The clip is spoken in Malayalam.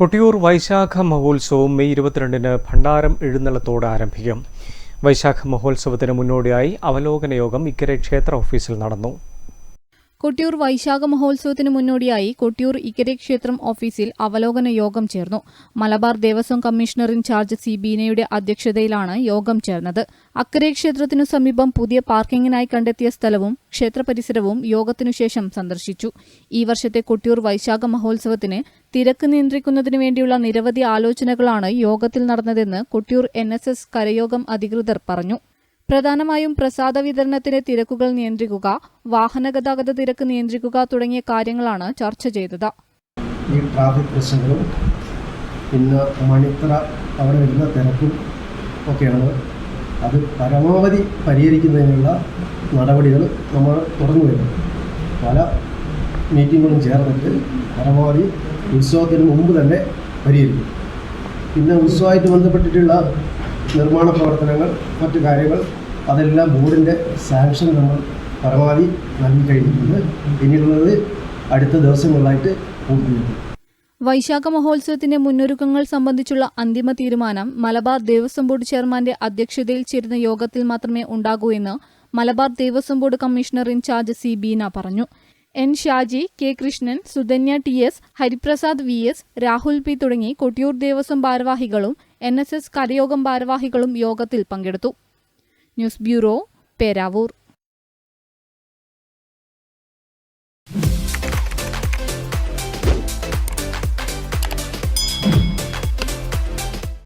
കൊട്ടിയൂർ വൈശാഖ മഹോത്സവം മെയ് ഇരുപത്തിരണ്ടിന് ഭണ്ഡാരം എഴുന്നള്ളത്തോടെ ആരംഭിക്കും. വൈശാഖ മഹോത്സവത്തിന് മുന്നോടിയായി അവലോകന യോഗം ഇക്കരെ ക്ഷേത്ര ഓഫീസിൽ നടന്നു. കൊട്ടിയൂർ വൈശാഖ മഹോത്സവത്തിന് മുന്നോടിയായി കൊട്ടിയൂർ ഇക്കരെ ക്ഷേത്രം ഓഫീസിൽ അവലോകന യോഗം ചേർന്നു. Malabar Devaswom commissioner in charge C ബീനയുടെ അധ്യക്ഷതയിലാണ് യോഗം ചേർന്നത്. അക്കരെ ക്ഷേത്രത്തിനു സമീപം പുതിയ പാർക്കിങ്ങിനായി കണ്ടെത്തിയ സ്ഥലവും ക്ഷേത്ര പരിസരവും യോഗത്തിനുശേഷം സന്ദർശിച്ചു. ഈ വർഷത്തെ കൊട്ടിയൂർ വൈശാഖ മഹോത്സവത്തിന് തിരക്ക് നിയന്ത്രിക്കുന്നതിനു വേണ്ടിയുള്ള നിരവധി ആലോചനകളാണ് യോഗത്തിൽ നടന്നതെന്ന് കൊട്ടിയൂർ എൻഎസ്എസ് കരയോഗം അധികൃതർ പറഞ്ഞു. പ്രധാനമായും പ്രസാദ വിതരണത്തിന് തിരക്കുകൾ നിയന്ത്രിക്കുക വാഹന ഗതാഗത തിരക്ക് നിയന്ത്രിക്കുക തുടങ്ങിയ കാര്യങ്ങളാണ് ചർച്ച ചെയ്തത്. ഈ ട്രാഫിക് പ്രശ്നങ്ങളും പിന്നെ മണിത്തറ അവിടെ വരുന്ന തിരക്കും ഒക്കെയാണ്. അത് പരമാവധി പരിഹരിക്കുന്നതിനുള്ള നടപടികൾ നമ്മൾ തുടർന്നു വരുന്നു പല മീറ്റിങ്ങുകളും ചേർന്നിട്ട് പരമാവധി ഉത്സവത്തിന് മുമ്പ് തന്നെ പരിഹരിക്കും. പിന്നെ ഉത്സവമായിട്ട് ബന്ധപ്പെട്ടിട്ടുള്ള നിർമ്മാണ പ്രവർത്തനങ്ങൾ മറ്റു കാര്യങ്ങൾ അതെല്ലാം ബോർഡിന്റെ സാങ്ഷൻ നമ്മൾ പരമാവധി നൽകി കഴിഞ്ഞിട്ടുണ്ട്. ഇനിയുള്ളത് അടുത്ത ദിവസങ്ങളിലായിട്ട് പൂർത്തിയാക്കും. വൈശാഖ മഹോത്സവത്തിന്റെ മുന്നൊരുക്കങ്ങൾ സംബന്ധിച്ചുള്ള അന്തിമ തീരുമാനം മലബാർ ദേവസ്വം ബോർഡ് ചെയർമാന്റെ അധ്യക്ഷതയിൽ ചേരുന്ന യോഗത്തിൽ മാത്രമേ ഉണ്ടാകൂ എന്ന് Malabar Devaswom board commissioner in charge C Beena പറഞ്ഞു. N Shaji K Krishnan Sudhanya T S Hariprasad V S Rahul P തുടങ്ങി കൊട്ടിയൂർ ദേവസ്വം ഭാരവാഹികളും എൻ എസ് എസ് കരയോഗം ഭാരവാഹികളും യോഗത്തിൽ പങ്കെടുത്തു. News bureau Peravoor